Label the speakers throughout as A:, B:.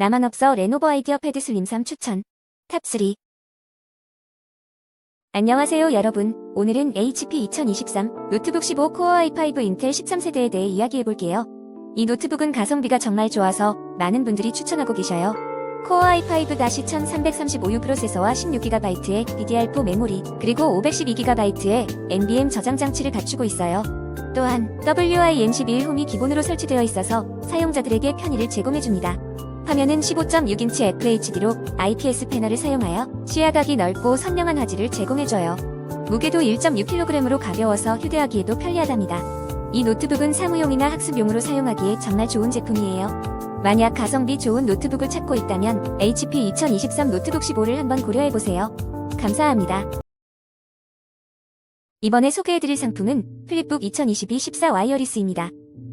A: 나만 없어 레노버 아이디어 패드 슬림 3 추천. 탑3. 안녕하세요 여러분. 오늘은 HP 2023 노트북 15 코어 i5 인텔 13세대에 대해 이야기해볼게요. 이 노트북은 가성비가 정말 좋아서 많은 분들이 추천하고 계셔요. 코어 i5-1335U 프로세서와 16GB의 DDR4 메모리, 그리고 512GB의 NVMe 저장 장치를 갖추고 있어요. 또한 WIM11 홈이 기본으로 설치되어 있어서 사용자들에게 편의를 제공해줍니다. 화면은 15.6인치 FHD로 IPS 패널을 사용하여 시야각이 넓고 선명한 화질을 제공해줘요. 무게도 1.6kg으로 가벼워서 휴대하기에도 편리하답니다. 이 노트북은 사무용이나 학습용으로 사용하기에 정말 좋은 제품이에요. 만약 가성비 좋은 노트북을 찾고 있다면 HP 2023 노트북 15를 한번 고려해보세요. 감사합니다. 이번에 소개해드릴 상품은 플립북 2022 14 와이어리스입니다.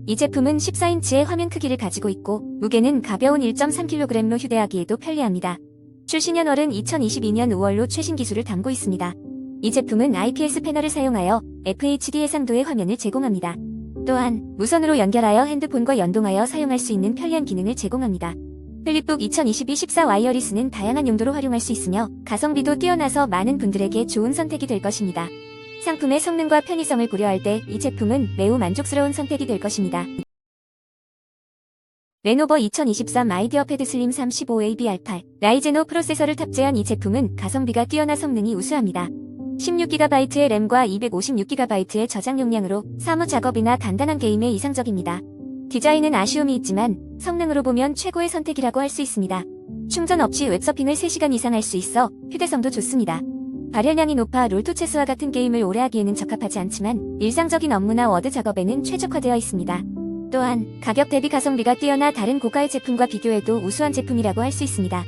A: 이 제품은 14인치의 화면 크기를 가지고 있고 무게는 가벼운 1.3kg로 휴대하기에도 편리합니다. 출시년월은 2022년 5월로 최신 기술을 담고 있습니다. 이 제품은 IPS 패널을 사용하여 FHD 해상도의 화면을 제공합니다. 또한 무선으로 연결하여 핸드폰과 연동하여 사용할 수 있는 편리한 기능을 제공합니다. 플립북 2022 14 와이어리스는 다양한 용도로 활용할 수 있으며 가성비도 뛰어나서 많은 분들에게 좋은 선택이 될 것입니다. 상품의 성능과 편의성을 고려할 때 이 제품은 매우 만족스러운 선택이 될 것입니다. 레노버 2023 아이디어 패드 슬림 35ABR8 라이젠5 프로세서를 탑재한 이 제품은 가성비가 뛰어나 성능이 우수합니다. 16GB의 램과 256GB의 저장 용량으로 사무 작업이나 간단한 게임에 이상적입니다. 디자인은 아쉬움이 있지만 성능으로 보면 최고의 선택이라고 할 수 있습니다. 충전 없이 웹서핑을 3시간 이상 할 수 있어 휴대성도 좋습니다. 발열량이 높아 롤토 체스와 같은 게임을 오래 하기에는 적합하지 않지만 일상적인 업무나 워드 작업에는 최적화되어 있습니다. 또한 가격 대비 가성비가 뛰어나 다른 고가의 제품과 비교해도 우수한 제품이라고 할 수 있습니다.